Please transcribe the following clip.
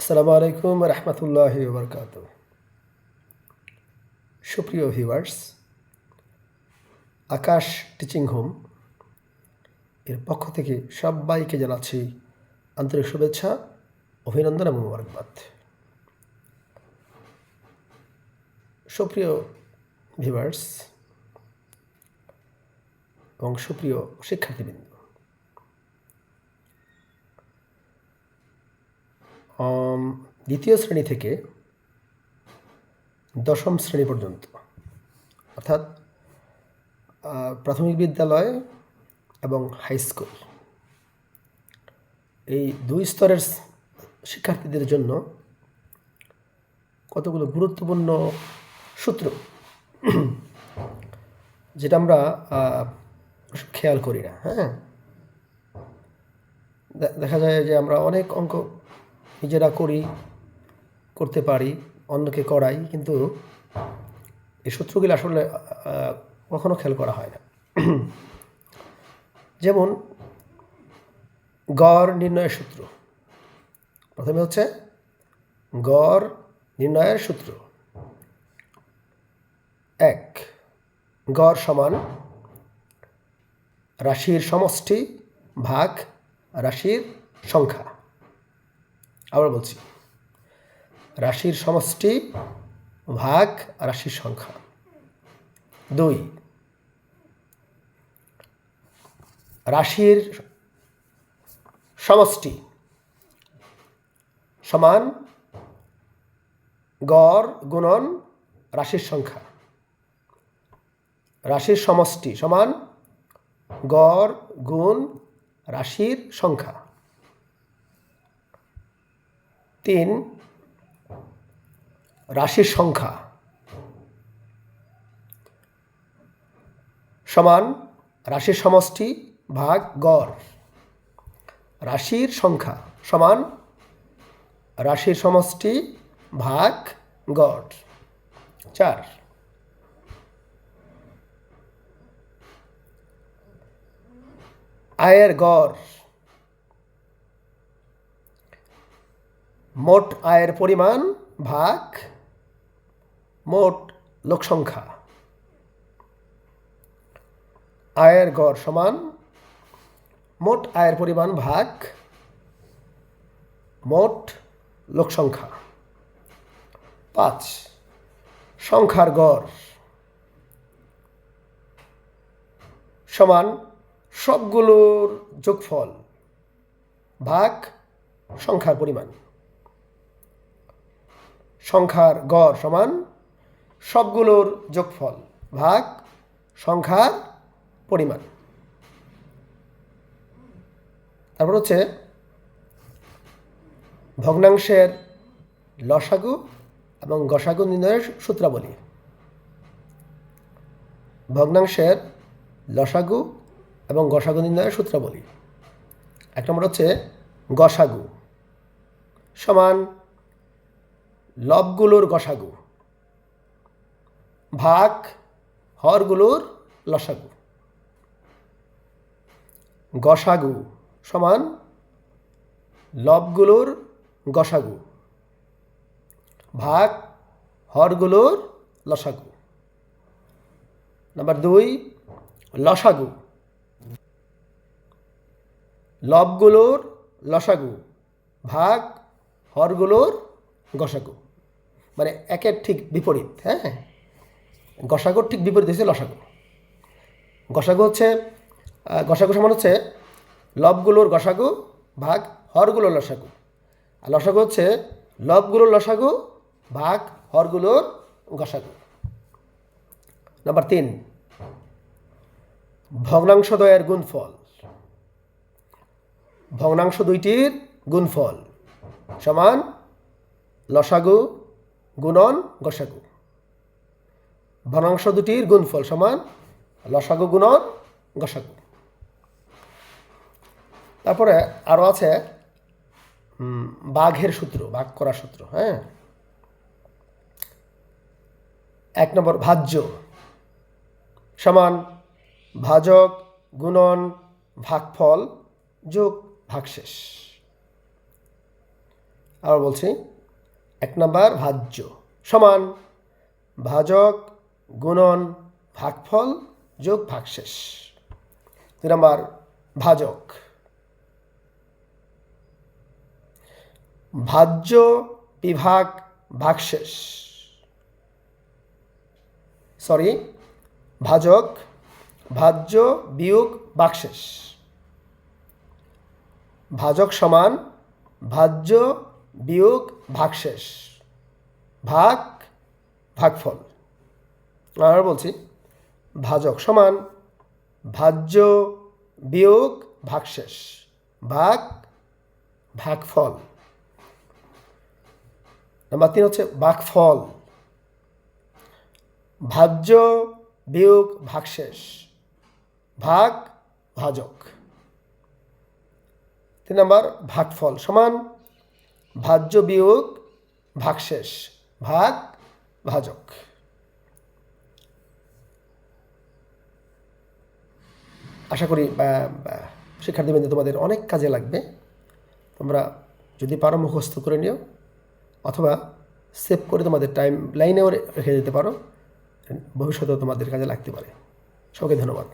আসসালামু আলাইকুম রহমতুল্লাহ বরকাত সুপ্রিয় ভিউয়ার্স, আকাশ টিচিং হোম এর পক্ষ থেকে সবাইকে জানাচ্ছি আন্তরিক শুভেচ্ছা, অভিনন্দন এবং মোবারকবাদ। সুপ্রিয় ভিউয়ার্স এবং সুপ্রিয় শিক্ষার্থীবৃন্দ দ্বিতীয় শ্রেণি থেকে দশম শ্রেণি পর্যন্ত। অর্থাৎ প্রাথমিক বিদ্যালয় এবং হাই স্কুল। এই দুই স্তরের শিক্ষার্থীদের জন্য কতগুলো গুরুত্বপূর্ণ সূত্র যেটা আমরা খেয়াল করি না হ্যাঁ? দেখা যায় যে আমরা অনেক অঙ্ক নিজেরা করি করতে পারি, অন্যকে করাই, কিন্তু এই সূত্রগুলো আসলে কখনো খেয়াল করা হয় না। যেমন, গড় নির্ণয়ের সূত্র প্রথমে হচ্ছে, গড় নির্ণয়ের সূত্র এক, গড় সমান রাশির সমষ্টি ভাগ রাশির সংখ্যা। আবার বলছি রাশির সমষ্টি ভাগ রাশির সংখ্যা। দুই, রাশির সমষ্টি সমান গড় গুণন রাশির সংখ্যা। রাশির সমষ্টি সমান গড় গুণ রাশির সংখ্যা। তিন রাশির সংখ্যা সমান রাশির সমষ্টি ভাগ গড়। রাশির সংখ্যা সমান রাশির সমষ্টি ভাগ গড়। চার। আয়ের গড়। মোট আয়ের পরিমাণ ভাগ মোট লোকসংখ্যা। আয়ের গড় সমান মোট আয়ের পরিমাণ ভাগ মোট লোকসংখ্যা। পাঁচ, সংখ্যার গড় সমান সবগুলোর যোগফল ভাগ সংখ্যার পরিমাণ। সংখ্যার গড় সমান সবগুলোর যোগফল ভাগ সংখ্যার পরিমাণ। তারপর হচ্ছে ভগ্নাংশের লসাগু এবং গসাগু নির্ণয়ের সূত্রাবলী। ভগ্নাংশের লসাগু এবং গসাগু নির্ণয়ের সূত্রাবলী। এক নম্বর হচ্ছে গসাগু সমান লবগুলোর গসাগু। ভাগ, হরগুলোর লসাগু। গসাগু সমান লবগুলোর গসাগু। ভাগ, হরগুলোর লসাগু। নাম্বার দুই, লসাগু। লবগুলোর লসাগু, ভাগ, হরগুলোর গসাগু। মানে একের ঠিক বিপরীত হ্যাঁ? গসাগুর ঠিক বিপরীত হচ্ছে লসাগু। গসাগু হচ্ছে গসাগু সমান হচ্ছে লবগুলোর গসাগু ভাগ হরগুলোর লসাগু। আর লসাগু হচ্ছে লবগুলোর লসাগু ভাগ হরগুলোর গসাগু। নাম্বার তিন, ভগ্নাংশদ্বয়ের গুণফল। ভগ্নাংশ দুইটির গুণফল সমান লসাগু গুণন গসাগু। ভগ্নাংশ দুটির গুণফল সমান লসাগু গুণন গসাগু। তারপরে আরও আছে বাঘের সূত্র ভাগ করার সূত্র হ্যাঁ? এক নম্বর, ভাজ্য। সমান ভাজক গুণন ভাগফল যোগ ভাগশেষ। আবার বলছি, এক নম্বর, ভাজ্য। সমান ভাজক গুণন, ভাগফল, যোগ, ভাগশেষ। দুই নাম্বার, ভাজক। ভাজ্য, বিভাগ, ভাগশেষ। সরি, ভাজক, ভাজ্য, বিয়োগ, ভাগশেষ। ভাজক সমান ভাজ্য, বিয়োগ, ভাগশেষ। ভাগ, ভাগফল। আর বলছি, ভাজক সমান ভাজ্য বিয়োগ ভাগশেষ, ভাগ ভাগফল। নাম্বার তিন হচ্ছে ভাগফল। ভাজ্য বিয়োগ ভাগশেষ, ভাগ ভাজক। তিন নম্বর, ভাগফল সমান ভাজ্য বিয়োগ ভাগশেষ, ভাগ ভাজক। আশা করি শিক্ষার্থীবৃন্দ তোমাদের অনেক কাজে লাগবে। তোমরা যদি পারো, মুখস্থ করে নিও, অথবা সেভ করে তোমাদের টাইম লাইনেও রেখে দিতে পারো। ভবিষ্যতেও তোমাদের কাজে লাগতে পারে। সবাইকে ধন্যবাদ।